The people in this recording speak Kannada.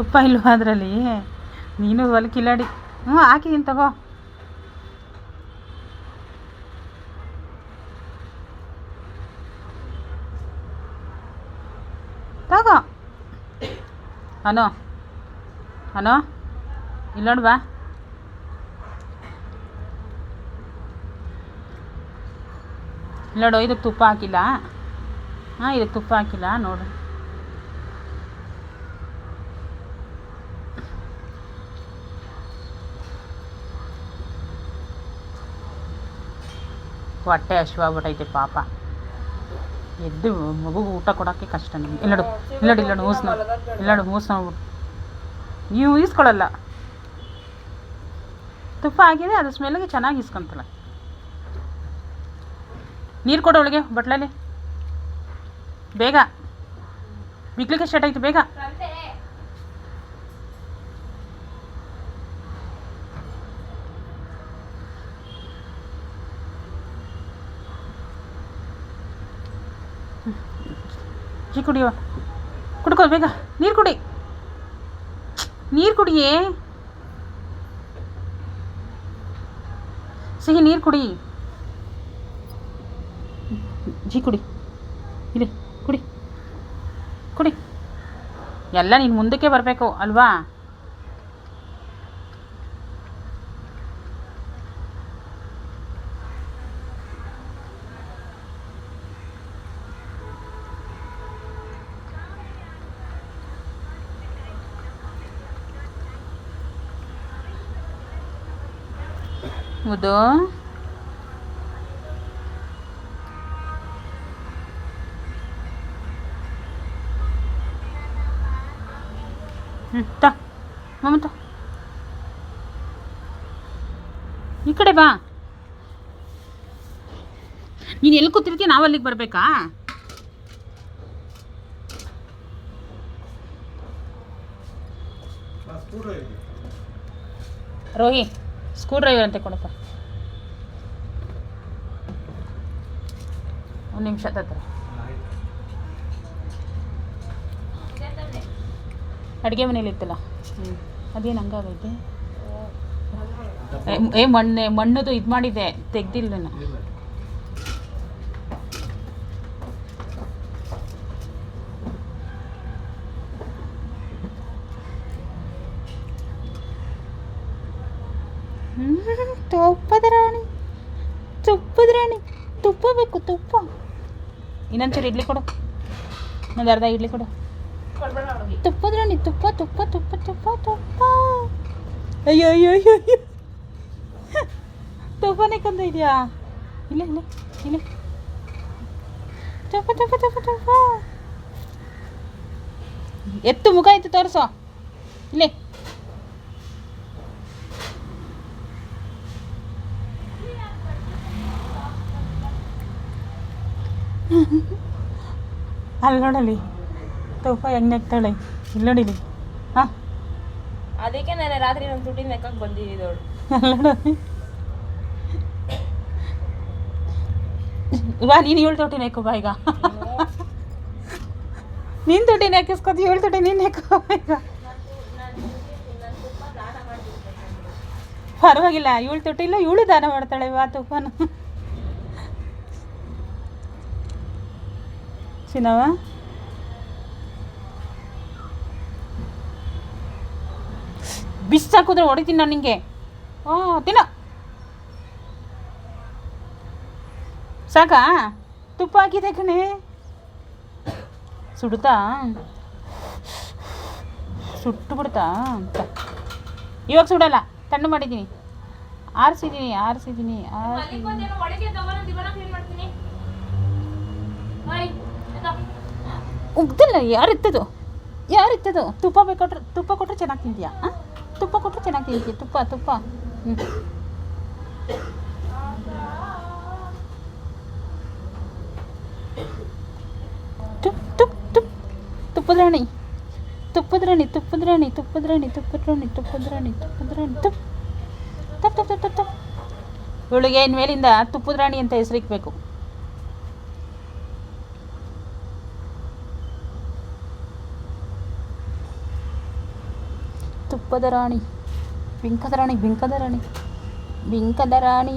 ತುಪ್ಪ ಇಲ್ವಾ ಅದರಲ್ಲಿ? ನೀನು ಹೊಲ ಕಿಲಾಡಿ ಹ್ಞೂ ಹಾಕಿದ್ದೀನಿ ತಗೋ. ತಗೋ. ಅನೋ ಅನೋ ಇಲ್ಲ ನೋಡು ಬಾ. ಇಲ್ಲ ನೋಡು ಇದಕ್ಕೆ ತುಪ್ಪ ಹಾಕಿಲ್ಲ. ಹಾಂ ಇದಕ್ಕೆ ತುಪ್ಪ ಹಾಕಿಲ್ಲ, ನೋಡು. ಹೊಟ್ಟೆ ಹಶ್ವಾಗ್ಬಿಟ್ಟೈತೆ ಪಾಪ. ಎದ್ದು ಮಗುಗೆ ಊಟ ಕೊಡೋಕ್ಕೆ ಕಷ್ಟ ನಮಗೆ. ಇಲ್ಲಡು ಇಲ್ಲಡು ಇಲ್ಲಡು ಮೂಸ್ ಇಲ್ಲಡು ಮೂಸ್ ನೀವು ಈಸ್ಕೊಳ್ಳಲ್ಲ ತುಪ್ಪ ಆಗಿದೆ ಅದ್ರ ಸ್ಮೆಲ್ಗೆ ಚೆನ್ನಾಗಿ ಇಸ್ಕೊಂತಲ್ಲ ನೀರು ಕೊಡು ಅವಳಿಗೆ, ಬಟ್ಲಲ್ಲಿ. ಬೇಗ. ಬಿಗ್ಲಿಕ್ಕೆ ಸ್ಟಾರ್ಟ್ ಆಯ್ತು, ಬೇಗ. ಜಿ ಕುಡಿಯುವ ಕುಡ್ಕೋ, ಬೇಗ. ನೀರು ಕುಡಿ. ನೀರು ಕುಡಿಯೇ. ಸಿಹಿ, ನೀರು ಕುಡಿ. ಜಿ ಕುಡಿ. ಇಲ್ಲಿ, ಕುಡಿ. ಕುಡಿ. ಎಲ್ಲ ನೀನು ಮುಂದಕ್ಕೆ ಬರಬೇಕು, ಅಲ್ವಾ? ಹ್ಮ್ ತ. ಮಮತ ಈ ಕಡೆ ಬಾ. ನೀನು ಎಲ್ಲಿ ಕೂತಿರ್ತೀಯ? ನಾವು ಅಲ್ಲಿಗೆ ಬರಬೇಕಾ? ರೋಹಿ. ಸ್ಕ್ರೂ ಡ್ರೈವರ್ ಅಂತ ಕೊಡಪ್ಪ ಒಂದು ನಿಮಿಷ, ತತ್ರ. ಅಡುಗೆ ಮನೇಲಿ ಇತ್ತಲ್ಲ? ಹ್ಞೂ ಅದೇನು ಹಂಗಾಗೈತೆ? ಏ- ಮಣ್ಣೆ, ಮಣ್ಣದು ಇದು ಮಾಡಿದ್ದೆ ತೆಗ್ದಿಲ್ಲ ನಾನು ತುಪ್ಪದ ರಾಣಿ. ತುಪ್ಪದ ರಾಣಿ. ತುಪ್ಪ ಬೇಕು, ತುಪ್ಪ. ಇನ್ನೊಂಚೂರು ಇಡ್ಲಿ ಕೊಡು. ಒಂದು ಅರ್ಧ ಇಡ್ಲಿ ಕೊಡು. ತುಪ್ಪದ ರಾಣಿ, ತುಪ್ಪ ತುಪ್ಪ ತುಪ್ಪ ತುಪ್ಪ ತುಪ್ಪ. ಅಯ್ಯೋ ಅಯ್ಯೋ ಅಯ್ಯೋ ಅಯ್ಯೋ. ತುಪ್ಪನೇ ಕಂದ ಇದೆಯಾ? ಇಲ್ಲ ಇಲ್ಲ ಇಲ್ಲ. ತುಪ್ಪ ತುಪ್ಪ ತುಪ್ಪ ತುಪ್ಪ. ಎತ್ತು ಮುಖ ಇತ್ತು ತೋರಿಸೋ. ಇಲ್ಲಿ. ಅಲ್ಲಿ ನೋಡಲಿ ತುಪ್ಪ ಹೆಂಗೆ ನೆಕ್ತಾಳೆ ಇಲ್ಲಿ ನೋಡಿಲಿ ಹಾಂ? ಅದಕ್ಕೆ ನಾನು ರಾತ್ರಿ ನಮ್ಮ ತುಟಿ ನೆಕ್ಕಕ್ಕೆ ಅಲ್ಲಿ ನೋಡಿ ಬಾ ನೀನು ಏಳು ತೊಟ್ಟಿ ನೆಕ್ಕು ಬಾ ಈಗ. ನೀನು ತೊಟ್ಟಿ ನೆಕ್ಕಿಸ್ಕೊತಿ ಏಳು ತೊಟ್ಟಿ ನೀನು ನೆಕ್ಕೋ ಈಗ. ಪರವಾಗಿಲ್ಲ ಇವಳು ತೊಟ್ಟಿ ಇಲ್ಲ ಇವಳು ದಾನ ಮಾಡ್ತಾಳೆ ಬಾ ತುಪ್ಪನ ಚಿನ್ನವ? ಬಿಸಾಕಿದ್ರೆ ಹೊಡಿತೀನಿ ನಾನು ನಿಂಗೆ. ಓ ತಿನ್ನ. ಸಾಕಾ? ತುಪ್ಪ ಹಾಕಿದೆ ಕಣೆ? ಸುಡುತ್ತಾ ಸುಟ್ಟು ಬಿಡ್ತಾ? ಇವಾಗ ಸುಡಲ್ಲ, ತಣ್ಣು ಮಾಡಿದ್ದೀನಿ. ಆರಿಸಿದ್ದೀನಿ ಆರಿಸಿದ್ದೀನಿ ಆರಿಸಿ ಉಗ್ದಿಲ್ಲ ಯಾರಿತ್ತದು ಯಾರಿತ್ತದು ತುಪ್ಪ ಬೇಕಾದ್ರೆ ತುಪ್ಪ ಕೊಟ್ಟರೆ ಚೆನ್ನಾಗಿ ತಿಂತೀಯಾ? ತುಪ್ಪ ಕೊಟ್ಟರೆ ಚೆನ್ನಾಗಿ ತಿಂತೀಯ? ತುಪ್ಪ ತುಪ್ಪ. ಹ್ಞೂ ತುಪ್ ತುಪ್ ತುಪ್. ತುಪ್ಪದ ರಾಣಿ ತುಪ್ಪದ ರಾಣಿ ತುಪ್ಪದ ತುಪ್. ತಪ್ ತಪ್ ತಪ್ ತಪ್. ಇವಳಿಗೆ ಇನ್ಮೇಲಿಂದ ತುಪ್ಪದ ಅಂತ ಹೆಸರಿಕ್ಬೇಕು ತುಪ್ಪದ ರಾಣಿ ಬಿಂಕದ ರಾಣಿ ಬಿಂಕದ ರಾಣಿ ಬಿಂಕದ ರಾಣಿ